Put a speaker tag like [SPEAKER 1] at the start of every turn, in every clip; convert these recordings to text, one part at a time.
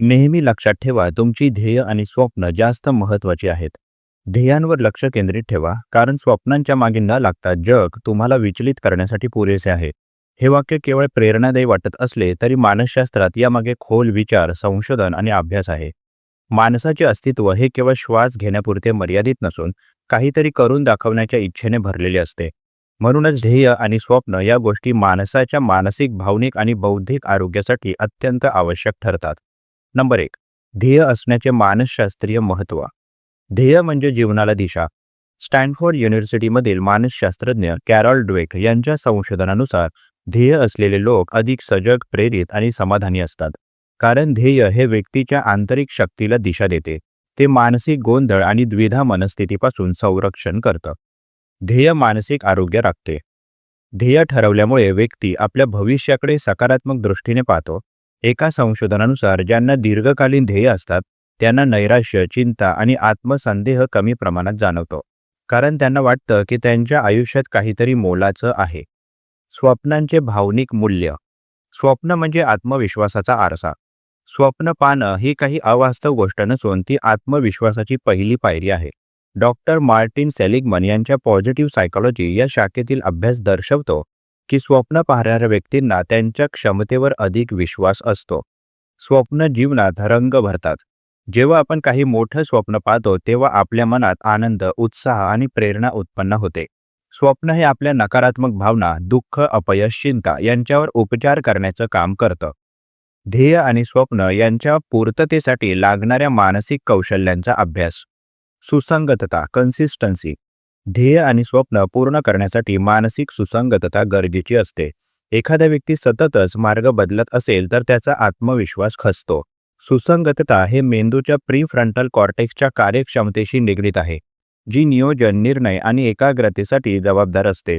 [SPEAKER 1] नेहमी लक्षात ठेवा तुमची ध्येय आणि स्वप्न जास्त महत्वाची आहेत. ध्येयांवर लक्ष केंद्रित ठेवा कारण स्वप्नांच्या मागे न लागता जग तुम्हाला विचलित करण्यासाठी पुरेसे आहे. हे वाक्य केवळ प्रेरणादायी वाटत असले तरी मानसशास्त्रात यामागे खोल विचार संशोधन आणि अभ्यास आहे. माणसाचे अस्तित्व हे केवळ श्वास घेण्यापुरते मर्यादित नसून काहीतरी करून दाखवण्याच्या इच्छेने भरलेले असते. म्हणूनच ध्येय आणि स्वप्न या गोष्टी माणसाच्या मानसिक भावनिक आणि बौद्धिक आरोग्यासाठी अत्यंत आवश्यक ठरतात. नंबर एक ध्येय असण्याचे मानसशास्त्रीय महत्त्व. ध्येय म्हणजे जीवनाला दिशा. स्टॅनफोर्ड युनिव्हर्सिटीमधील मानसशास्त्रज्ञ कॅरॉल ड्वेक यांच्या संशोधनानुसार ध्येय असलेले लोक अधिक सजग प्रेरित आणि समाधानी असतात. कारण ध्येय हे व्यक्तीच्या आंतरिक शक्तीला दिशा देते. ते मानसिक गोंधळ आणि द्विधा मनस्थितीपासून संरक्षण करतं. ध्येय मानसिक आरोग्य राखते. ध्येय ठरवल्यामुळे व्यक्ती आपल्या भविष्याकडे सकारात्मक दृष्टीने पाहतो. एका संशोधनानुसार ज्यांना दीर्घकालीन ध्येय असतात त्यांना नैराश्य चिंता आणि आत्मसंदेह कमी प्रमाणात जाणवतो. कारण त्यांना वाटतं की त्यांच्या आयुष्यात काहीतरी मोलाचं आहे. स्वप्नांचे भावनिक मूल्य. स्वप्न म्हणजे आत्मविश्वासाचा आरसा. स्वप्न पाहणं ही काही अवास्तव गोष्ट नसून ती आत्मविश्वासाची पहिली पायरी आहे. डॉक्टर मार्टिन सेलिगमन यांच्या पॉझिटिव्ह सायकोलॉजी या शाखेतील अभ्यास दर्शवतो की स्वप्न पाहणाऱ्या व्यक्तींना त्यांच्या क्षमतेवर अधिक विश्वास असतो. स्वप्न जीवनात रंग भरतात. जेव्हा आपण काही मोठं स्वप्न पाहतो तेव्हा आपल्या मनात आनंद उत्साह आणि प्रेरणा उत्पन्न होते. स्वप्न हे आपल्या नकारात्मक भावना दुःख अपयश चिंता यांच्यावर उपचार करण्याचं काम करतं. ध्येय आणि स्वप्न यांच्या पूर्ततेसाठी लागणाऱ्या मानसिक कौशल्यांचा अभ्यास. सुसंगतता कन्सिस्टन्सी ध्येय आणि स्वप्न पूर्ण करण्यासाठी मानसिक सुसंगतता गरजेची असते. एखाद्या व्यक्ती सततच मार्ग बदलत असेल तर त्याचा आत्मविश्वास खचतो. सुसंगतता हे मेंदूच्या प्रीफ्रंटल कॉर्टेक्सच्या कार्यक्षमतेशी निगडीत आहे जी नियोजन निर्णय आणि एकाग्रतेसाठी जबाबदार असते.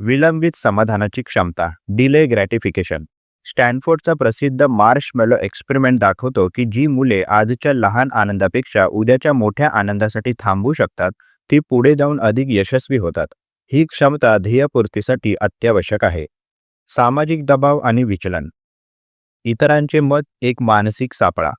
[SPEAKER 1] विलंबित समाधानाची क्षमता डिले ग्रॅटिफिकेशन. स्टॅनफोर्डचा प्रसिद्ध मार्शमेलो एक्सपेरिमेंट दाखवतो की जी मुले आजच्या लहान आनंदापेक्षा उद्याच्या मोठ्या आनंदासाठी थांबू शकतात ती पुढे जाऊन अधिक यशस्वी होतात. ही क्षमता ध्येयपूर्तीसाठी अत्यावश्यक आहे. सामाजिक दबाव आणि विचलन. इतरांचे मत एक मानसिक सापळा.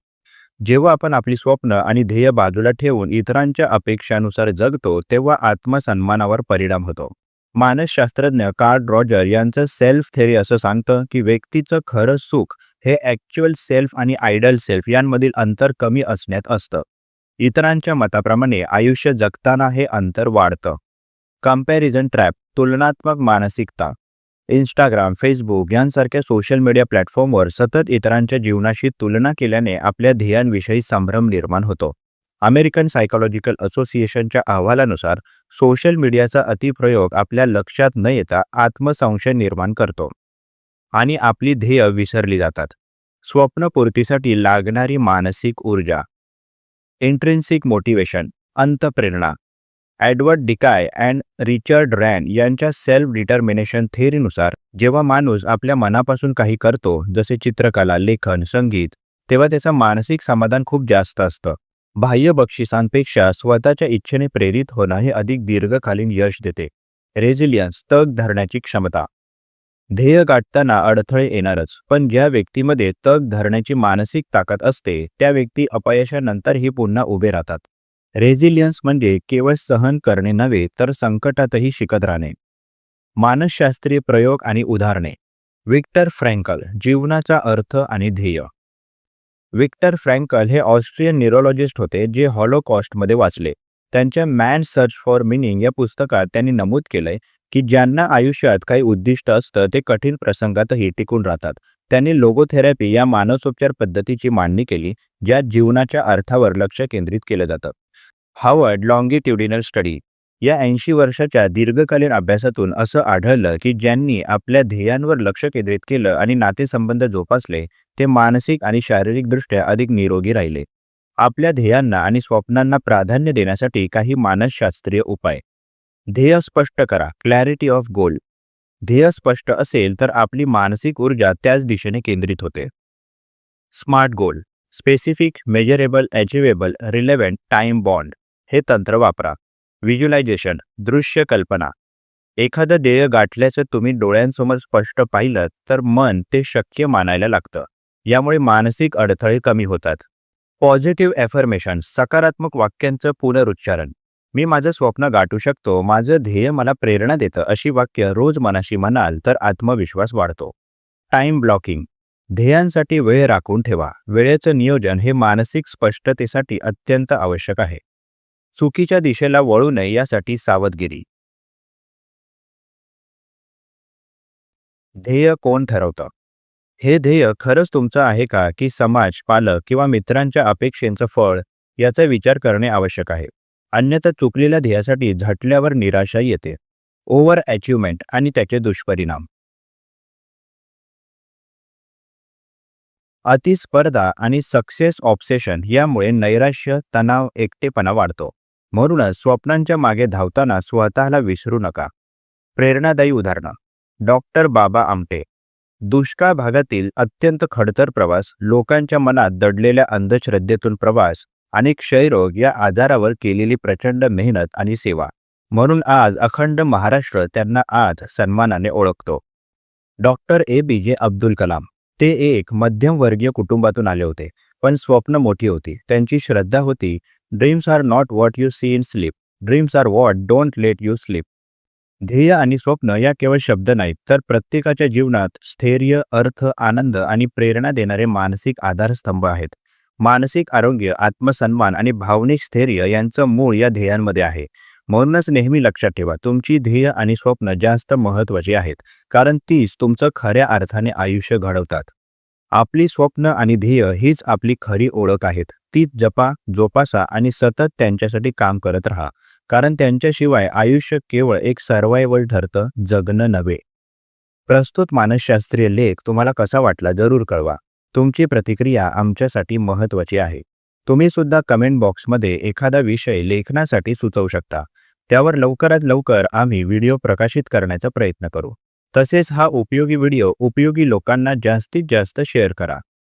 [SPEAKER 1] जेव्हा आपण आपली स्वप्न आणि ध्येय बाजूला ठेवून इतरांच्या अपेक्षानुसार जगतो तेव्हा आत्मसन्मानावर परिणाम होतो. मानसशास्त्रज्ञ कार्ड रॉजर यांचं सेल्फ थेरी असं सांगतं की व्यक्तीचं खरं सुख हे ॲक्च्युअल सेल्फ आणि आयडल सेल्फ यांमधील अंतर कमी असण्यात असतं. इतरांच्या मताप्रमाणे आयुष्य जगताना हे अंतर वाढतं. कंपॅरिझन ट्रॅप तुलनात्मक मानसिकता. इंस्टाग्राम फेसबुक यांसारख्या सोशल मीडिया प्लॅटफॉर्मवर सतत इतरांच्या जीवनाशी तुलना केल्याने आपल्या ध्येयांविषयी संभ्रम निर्माण होतो. अमेरिकन सायकोलॉजिकल असोसिएशनच्या अहवालानुसार सोशल मीडियाचा अतिप्रयोग आपल्या लक्षात न येता आत्मसंशय निर्माण करतो आणि आपली ध्येय विसरली जातात. स्वप्नपूर्तीसाठी लागणारी मानसिक ऊर्जा intrinsic motivation अंतप्रेरणा Edward Deci and Richard Ryan यांच्या सेल्फ डिटर्मिनेशन थेअरीनुसार जेव्हा माणूस आपल्या मनापासून काही करतो जसे चित्रकला लेखन संगीत तेव्हा त्याचं मानसिक समाधान खूप जास्त असतं. बाह्य बक्षिसांपेक्षा स्वतःच्या इच्छेने प्रेरित होणं हे अधिक दीर्घकालीन यश देते. रेझिलियन्स तग धरण्याची क्षमता. ध्येय गाठताना अडथळे येणारच पण ज्या व्यक्तीमध्ये तग धरण्याची मानसिक ताकद असते त्या व्यक्ती अपयशानंतरही पुन्हा उभे राहतात. रेझिलियन्स म्हणजे केवळ सहन करणे नव्हे तर संकटातही शिकत राहणे. मानसशास्त्रीय प्रयोग आणि उदाहरणे. विक्टर फ्रँकल जीवनाचा अर्थ आणि ध्येय. विक्टर फ्रँकल हे ऑस्ट्रियन न्यूरोलॉजिस्ट होते जे हॉलोकॉस्टमध्ये वाचले. त्यांच्या मॅन सर्च फॉर मिनिंग या पुस्तकात त्यांनी नमूद केलंय की ज्यांना आयुष्यात काही उद्दिष्ट असतं ते कठीण प्रसंगातही टिकून राहतात. त्यांनी लोगोथेरपी या मानसोपचार पद्धतीची मांडणी केली ज्यात जीवनाच्या अर्थावर लक्ष केंद्रित केलं जातं. हावर्ड लॉंगिट्युडिनल स्टडी या ऐंशी वर्षाच्या दीर्घकालीन अभ्यासातून असं आढळलं की ज्यांनी आपल्या ध्येयांवर लक्ष केंद्रित केलं आणि नातेसंबंध जोपासले ते मानसिक आणि शारीरिकदृष्ट्या अधिक निरोगी राहिले. आपल्या ध्येयांना आणि स्वप्नांना प्राधान्य देण्यासाठी काही मानसशास्त्रीय उपाय. ध्येय स्पष्ट करा. क्लॅरिटी ऑफ गोल ध्येय स्पष्ट असेल तर आपली मानसिक ऊर्जा त्याच दिशेने केंद्रित होते. Smart goal specific measurable achievable relevant time bound हे तंत्र वापरा. व्हिज्युलायझेशन दृश्य कल्पना. एखादं ध्येय गाठल्याचं तुम्ही डोळ्यांसमोर स्पष्ट पाहिलं तर मन ते शक्य मानायला लागतं. यामुळे मानसिक अडथळे कमी होतात. पॉझिटिव्ह ॲफर्मेशन सकारात्मक वाक्यांचं पुनरुच्चारण. मी माझं स्वप्न गाठू शकतो माझं ध्येय मला प्रेरणा देतं अशी वाक्य रोज मनाशी म्हणाल तर आत्मविश्वास वाढतो. टाइम ब्लॉकिंग ध्येयांसाठी वेळ राखून ठेवा. वेळेचं नियोजन हे मानसिक स्पष्टतेसाठी अत्यंत आवश्यक आहे. चुकीच्या दिशेला वळू नये यासाठी सावधगिरी. ध्येय कोण ठरवतं? हे ध्येय खरंच तुमचं आहे का की समाज पालक किंवा मित्रांच्या अपेक्षेचं फळ याचा विचार करणे आवश्यक आहे? अन्यथा चुकलेल्या ध्येयासाठी झटल्यावर निराशा येते. ओव्हर अचिव्हमेंट आणि त्याचे दुष्परिणाम. अतिस्पर्धा आणि सक्सेस ऑब्सेशन यामुळे नैराश्य तणाव एकटेपणा वाढतो. म्हणूनच स्वप्नांच्या मागे धावताना स्वतःला विसरू नका. प्रेरणादायी उदाहरणं. डॉक्टर बाबा आमटे. दुष्काळ भागातील अत्यंत खडतर प्रवास लोकांच्या मनात दडलेल्या अंधश्रद्धेतून प्रवास आणि क्षयरोग या आजारावर केलेली प्रचंड मेहनत आणि सेवा. म्हणून आज अखंड महाराष्ट्र त्यांना आज सन्मानाने ओळखतो. Doctor A. B. J. Abdul Kalam. ते एक मध्यमवर्गीय कुटुंबातून आले होते पण स्वप्न मोठी होती. त्यांची श्रद्धा होती dreams are not what you see in sleep dreams are what don't let you sleep ध्येय आणि स्वप्न या केवळ शब्द नाहीत तर प्रत्येकाच्या जीवनात स्थैर्य अर्थ आनंद आणि प्रेरणा देणारे मानसिक आधारस्तंभ आहेत. मानसिक आरोग्य आत्मसन्मान आणि भावनिक स्थैर्य यांचं मूळ या ध्येयांमध्ये आहे. म्हणूनच नेहमी लक्षात ठेवा तुमची ध्येय आणि स्वप्न जास्त महत्त्वाची आहेत कारण तीच तुमचं खऱ्या अर्थाने आयुष्य घडवतात. आपली स्वप्न आणि ध्येय हीच आपली खरी ओळख आहेत. ती जपा जोपासा आणि सतत त्यांच्यासाठी काम करत राहा. कारण त्यांच्याशिवाय आयुष्य केवळ एक सर्वायवल ठरतं जगणं नव्हे. प्रस्तुत मानसशास्त्रीय लेख तुम्हाला कसा वाटला जरूर कळवा. तुमची प्रतिक्रिया आमच्यासाठी महत्त्वाची आहे. तुम्ही सुद्धा कमेंट बॉक्समध्ये एखादा विषय लेखनासाठी सुचवू शकता. त्यावर लवकरात लवकर आम्ही व्हिडिओ प्रकाशित करण्याचा प्रयत्न करू. तसेच हा उपयोगी व्हिडिओ उपयोगी लोकांना जास्तीत जास्त शेअर करा.